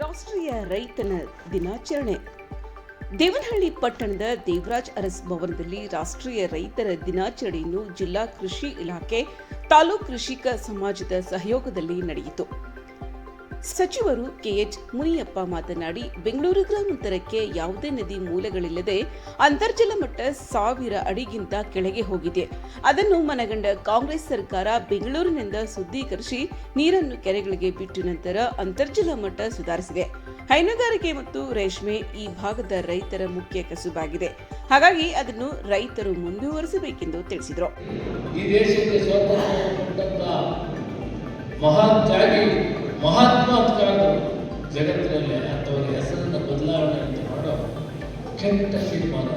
ರಾಷ್ಟ್ರೀಯ ರೈತನ ದಿನಾಚರಣೆ. ದೇವನಹಳ್ಳಿ ಪಟ್ಟಣದ ದೇವರಾಜ್ ಅರಸ್ ಭವನದಲ್ಲಿ ರಾಷ್ಟ್ರೀಯ ರೈತರ ದಿನಾಚರಣೆಯನ್ನು ಜಿಲ್ಲಾ ಕೃಷಿ ಇಲಾಖೆ, ತಾಲೂಕು ಕೃಷಿಕ ಸಮಾಜದ ಸಹಯೋಗದಲ್ಲಿ ನಡೆಯಿತು. ಸಚಿವರು ಕೆಎಚ್ ಮುನಿಯಪ್ಪ ಮಾತನಾಡಿ, ಬೆಂಗಳೂರು ಗ್ರಾಮಾಂತರಕ್ಕೆ ಯಾವುದೇ ನದಿ ಮೂಲಗಳಿಲ್ಲದೆ ಅಂತರ್ಜಲ ಮಟ್ಟ ಸಾವಿರ ಅಡಿಗಿಂತ ಕೆಳಗೆ ಹೋಗಿದೆ. ಅದನ್ನು ಮನಗಂಡ ಕಾಂಗ್ರೆಸ್ ಸರ್ಕಾರ ಬೆಂಗಳೂರಿನಿಂದ ಶುದ್ಧೀಕರಿಸಿ ನೀರನ್ನು ಕೆರೆಗಳಿಗೆ ಬಿಟ್ಟ ನಂತರ ಅಂತರ್ಜಲ ಮಟ್ಟ ಸುಧಾರಿಸಿದೆ. ಹೈನುಗಾರಿಕೆ ಮತ್ತು ರೇಷ್ಮೆ ಈ ಭಾಗದ ರೈತರ ಮುಖ್ಯ ಕಸುಬಾಗಿದೆ. ಹಾಗಾಗಿ ಅದನ್ನು ರೈತರು ಮುಂದುವರಿಸಬೇಕೆಂದು ತಿಳಿಸಿದರು. ಈ ದೇಶಕ್ಕೆ ಮಹಾನ್ ಮಹಾತ್ಮ ಕಾರರು ಜಗತ್ತಿನಲ್ಲಿ ಅಂಥವರ ಹೆಸರನ್ನು ಬದಲಾವಣೆ ಅಂತ ಮಾಡೋ ಕೆಟ್ಟ ತೀರ್ಮಾನ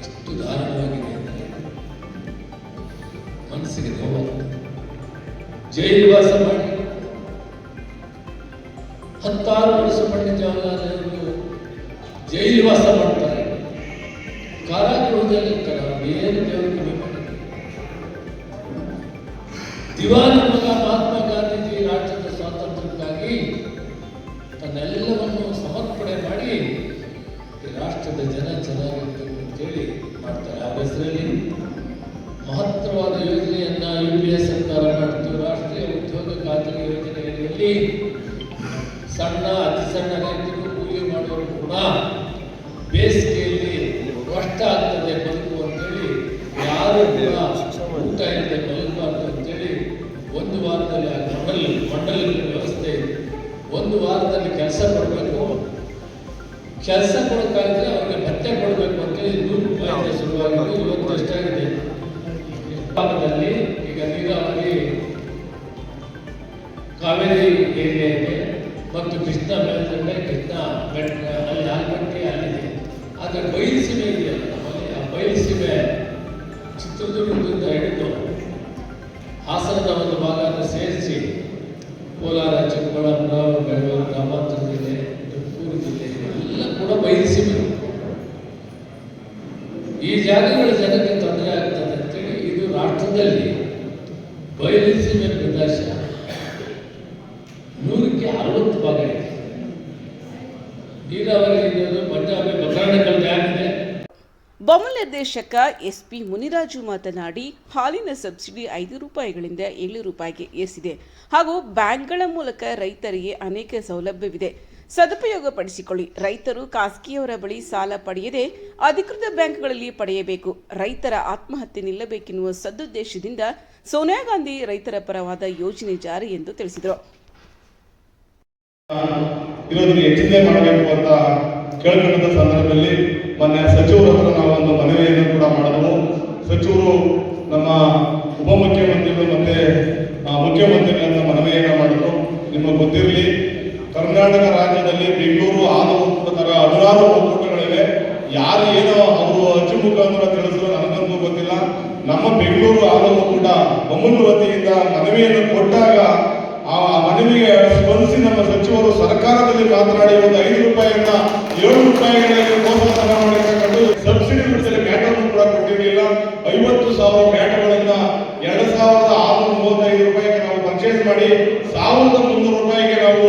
ಎಷ್ಟು ದಾರುಣವಾಗಿದೆ ಅಂದರೆ ಮನಸ್ಸಿಗೆ ನೋವಾಗುತ್ತೆ ಜೈಲುವಾಸ ಮಾಡಿ. ಹತ್ತಾರು ವರ್ಷ ಪಂಡಿತ ಜವಾಹರಲಾಲ್ ಜೈಲುವಾಸ ಮಾಡ್ತಾರೆ. ಕಾರಾಗೃಹದಲ್ಲಿ ಏನು ದೇವರಿಗೆ ದಿವಾನ ಮಹಾತ್ಮ ಗಾಂಧೀಜಿ ರಾಜ್ಯದ ಸ್ವಾತಂತ್ರ್ಯಕ್ಕಾಗಿ ತನ್ನೆಲ್ಲವನ್ನು ಸಮರ್ಪಣೆ ಮಾಡಿ ಈ ರಾಷ್ಟ್ರದ ಜನ ಚೆನ್ನಾಗಿರ್ಬೇಕು ಅಂತೇಳಿ ಮಾಡ್ತಾರೆ. ಆ ಹೆಸರಲ್ಲಿ ಮಹತ್ತರವಾದ ಯೋಜನೆಯನ್ನ ಯು ಪಿ ಎ ಸರ್ಕಾರ ಮಾಡಿತು. ರಾಷ್ಟ್ರೀಯ ಉದ್ಯೋಗ ಖಾತರಿ ಯೋಜನೆಯಲ್ಲಿ ಸಣ್ಣ, ಅತಿ ಸಣ್ಣ ರೈತರು ಕೂಲಿ ಮಾಡೋರು ಕೂಡ ಬೇಸಿಗೆಯಲ್ಲಿ ಕಷ್ಟ ಆಗ್ತದೆ ಒಂದು ವಾರದಲ್ಲಿ ಕೆಲಸ ಕೊಡಬೇಕು ಕೆಲಸ ಕೊಡೋಕ್ಕಾಗಿದ್ರೆ ಅವ್ರಿಗೆ ಭತ್ತೆ ಕೊಡಬೇಕು ಅಂತೇಳಿ ನೂರು ರೂಪಾಯಿ ಶುರುವಾಗಿದ್ದು ಇವತ್ತು ಎಷ್ಟಾಗಿದೆ ಭಾಗದಲ್ಲಿ ಈಗ ನೀರಾವರಿ ಕಾವೇರಿ ಏರಿಯಾ ಇದೆ ಮತ್ತು ಕೃಷ್ಣ ಬೆಳೆದಂತೆ ಕೃಷ್ಣ ಬೆಟ್ಟ, ಅಲ್ಲಿ ಆಲ್ಮಟ್ಟಿ ಅಲ್ಲಿದೆ ಆದರೆ ಬಯಲುಸೀಮೆ ಇದೆಯಲ್ಲ, ನಮ್ಮಲ್ಲಿ ಆ ಬಯಲುಸೀಮೆ ಚಿತ್ರದುರ್ಗದಿಂದ ಹಿಡಿದು ಹಾಸನದ ಒಂದು ಭಾಗವನ್ನು ಸೇರಿಸಿ ಕೋಲಾರ ಚಿಕ್ಕಬಳ್ಳಾಪುರ ಬೆಂಗಳೂರು ಗ್ರಾಮಾಂತರ ಜಿಲ್ಲೆ ತುಮಕೂರು ಜಿಲ್ಲೆ ಎಲ್ಲ ಕೂಡ ಬಯಲುಸೀಮೆ ಜಾಗಗಳ ಜನಕ್ಕೆ ತೊಂದರೆ ಆಗ್ತದೆ ಅಂತೇಳಿ ಇದು ರಾಷ್ಟ್ರದಲ್ಲಿ ಬಯಲಿಸಿದ ಪ್ರದೇಶ ನೂರಕ್ಕೆ ಅರವತ್ತು ಭಾಗ ಇದೆ. ನೀರಾವರಿ ಪಂಜಾಬ್ ಮಂಜಾಬೆ ಬಕರಣಕಲ್ ಡ್ಯಾಮ್ ಇದೆ ಬೊಮ್ಮ ನಿರ್ದೇಶಕ ಎಸ್ಪಿ ಮುನಿರಾಜು ಮಾತನಾಡಿ, ಹಾಲಿನ ಸಬ್ಸಿಡಿ ಐದು ರೂಪಾಯಿಗಳಿಂದ ಏಳು ರೂಪಾಯಿಗೆ ಏರಿಸಿದೆ. ಹಾಗೂ ಬ್ಯಾಂಕ್ಗಳ ಮೂಲಕ ರೈತರಿಗೆ ಅನೇಕ ಸೌಲಭ್ಯವಿದೆ. ಸದುಪಯೋಗ ಪಡಿಸಿಕೊಳ್ಳಿ ರೈತರು ಖಾಸಗಿಯವರ ಬಳಿ ಸಾಲ ಪಡೆಯದೆ ಅಧಿಕೃತ ಬ್ಯಾಂಕ್ಗಳಲ್ಲಿ ಪಡೆಯಬೇಕು. ರೈತರ ಆತ್ಮಹತ್ಯೆ ನಿಲ್ಲಬೇಕೆನ್ನುವ ಸದುದ್ದೇಶದಿಂದ ಸೋನಿಯಾ ಗಾಂಧಿ ರೈತರ ಪರವಾದ ಯೋಜನೆ ಜಾರಿ ಎಂದು ತಿಳಿಸಿದರು. ಸಚಿವರು ನಮ್ಮ ಉಪಮುಖ್ಯಮಂತ್ರಿಗಳು ಮತ್ತೆ ಆ, ಮುಖ್ಯಮಂತ್ರಿಗಳನ್ನ ಮನವಿಯನ್ನು ಮಾಡಿದ್ರು ನಿಮಗೆ ಗೊತ್ತಿರಲಿ ಕರ್ನಾಟಕ ರಾಜ್ಯದಲ್ಲಿ ಬೆಂಗಳೂರು ಹಾಲು ಒಕ್ಕೂಟದ ಹದಿನಾರು ಒಕ್ಕೂಟಗಳಿವೆ ಯಾರು ಏನೋ ಅವರು ಅಚ್ಚು ಮುಖಾಂತರ ತಿಳಿಸಿದ್ರು ನನಗಂತೂ ಗೊತ್ತಿಲ್ಲ. ನಮ್ಮ ಬೆಂಗಳೂರು ಹಾಲು ಒಕ್ಕೂಟ ಬಮ್ಮನ್ನು ವತಿಯಿಂದ ಮನವಿಯನ್ನು ಕೊಟ್ಟಾಗ ಆ ಮನವಿಗೆ ಸ್ಪಂದಿಸಿ ನಮ್ಮ ಸಚಿವರು ಸರ್ಕಾರದಲ್ಲಿ ಮಾತನಾಡಿ ಒಂದು ಐದು ರೂಪಾಯಿಯಿಂದ ಏಳು ರೂಪಾಯಿಗಳಲ್ಲಿ ಪ್ರೋತ್ಸಾಹ ಮಾಡಿರ್ತಕ್ಕಂಥ ಸಬ್ಸಿಡಿ ಬಿಡಿಸಲು ಮ್ಯಾಟನ್ನು ಕೂಡ ಕೊಟ್ಟಿರಲಿಲ್ಲ. ಐವತ್ತು ಸಾವಿರ ಮ್ಯಾಟ್ಗಳನ್ನ ಎರಡು ಸಾವಿರದ ಆರುನೂರ ಮೂವತ್ತೈದು ರೂಪಾಯಿಗೆ ನಾವು ಪರ್ಚೇಸ್ ಮಾಡಿ ಸಾವಿರದ ಮುನ್ನೂರು ರೂಪಾಯಿಗೆ ನಾವು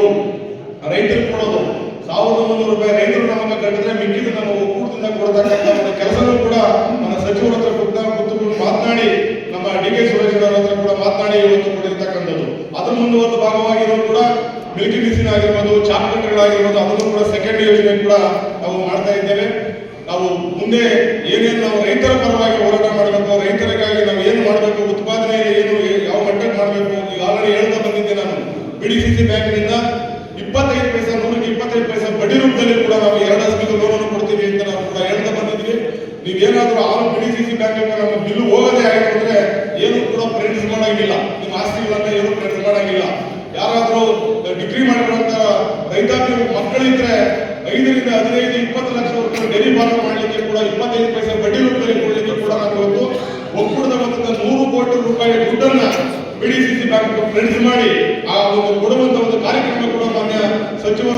ರೈತರಿಗೆ ಕೊಡೋದು ಸಾವಿರದ ಮುನ್ನೂರು ರೂಪಾಯಿ ರೈತರು ನಮಗೆ ಕಟ್ಟಿದ್ರೆ ಮಿಕ್ಕಿದ್ದು ನಮ್ಮ ಒಕ್ಕೂಟದಿಂದ ಕೊಡತಕ್ಕಂಥ ಒಂದು ಕೆಲಸನೂ ಕೂಡ ನನ್ನ ಸಚಿವರ ಹತ್ರ ಕೂತ್ಕೊಂಡು ಕೂತ್ಕೊಂಡು ಮಾತನಾಡಿ ನಮ್ಮ ಡಿ ಕೆ ಸುರೇಶ್ ಅವರ ಹತ್ರ ಕೂಡ ಮಾತನಾಡಿ ಇವತ್ತು ಕೊಡಿರ್ತಕ್ಕಂಥದ್ದು ಅದ್ರ ಮುಂದುವರೆದ ಭಾಗವಾಗಿರೋದು ಕೂಡ ಮಿಲ್ಕಿ ಮಿಷಿನ್ ಆಗಿರ್ಬೋದು ಚಾಪ್ ಕಟ್ಟರ್ಗಳಾಗಿರ್ಬೋದು ಅದನ್ನು ಕೂಡ ಸೆಕೆಂಡ್ ಯೋಜನೆ ಕೂಡ ನಾವು ಮಾಡ್ತಾ ಇದ್ದೇವೆ. ನಾವು ಮುಂದೆ ಏನೇನು ನಾವು ರೈತರ ಪರವಾಗಿ ಹೋರಾಟ ಮಾಡಬೇಕು, ರೈತರಿಗಾಗಿ ನಾವು ಏನು ಮಾಡಬೇಕು, ಉತ್ಪಾದನೆ ಏನು, ಯಾವ ಮಟ್ಟಕ್ಕೆ ಮಾಡಬೇಕು ಈಗ ಆಲ್ರೆಡಿ ಹೇಳ್ತಾ ಬಂದಿದ್ದೆ ನಾನು ಬಿ ಡಿ ಸಿ ಬ್ಯಾಂಕ್ನಿಂದ ಇಪ್ಪತ್ತೈದು ಪೈಸೆ, ನೂರಕ್ಕೆ ಇಪ್ಪತ್ತೈದು ಪೈಸೆ ಬಡ್ಡಿ ರೂಪದಲ್ಲಿ ಕೂಡ ನಾವು ಎರಡು ಲೋನ್ ಕೊಡ್ತೀವಿ ಅಂತ ನಾವು ಕೂಡ ಹೇಳ್ತಾ ಬಂದಿದ್ವಿ ನೀವೇನಾದರೂ ಆರು ಸಿ ಸಿ ಬ್ಯಾಂಕ್ ನಮ್ಮ ಬಿಲ್ ಹೋಗದೆ ಆಯಿತು ಅಂದ್ರೆ ಏನು ಕೂಡ ಪ್ರಿಂಟ್ಸ್ ಮಾಡೋಂಗಿಲ್ಲ ನಿಮ್ಮ ಆಸ್ತಿಗಳನ್ನ ಏನು ಪ್ರಿಂಟ್ಸ್ ಯಾರಾದರೂ ಯಾರಾದ್ರೂ ರೈತಾಪಿ ಮಕ್ಕಳಿದ್ರೆ ಐದರಿಂದ ಹದಿನೈದು, ಇಪ್ಪತ್ತು ಲಕ್ಷ ರೂಪಾಯಿ ಡೆಲಿ ಬಾರ ಮಾಡಲಿಕ್ಕೆ ಕೂಡ ಇಪ್ಪತ್ತೈದು ಪೈಸೆ ಬಡ್ಡಿ ರೂಪದಲ್ಲಿ ಕೊಡಲಿಕ್ಕೆ ಕೂಡ ನಾವು ಇವತ್ತು ಒಕ್ಕೂಟದ ವತಿಯಿಂದ ನೂರು ಕೋಟಿ ರೂಪಾಯಿ ದುಡ್ಡನ್ನ ಬಿಡಿಸಿ ಬ್ಯಾಂಕ್ ಮಾಡಿ ಆ ಒಂದು ಕೊಡುವಂತ ಒಂದು ಕಾರ್ಯಕ್ರಮ ಕೂಡ ಮಾನ್ಯ ಸಚಿವರು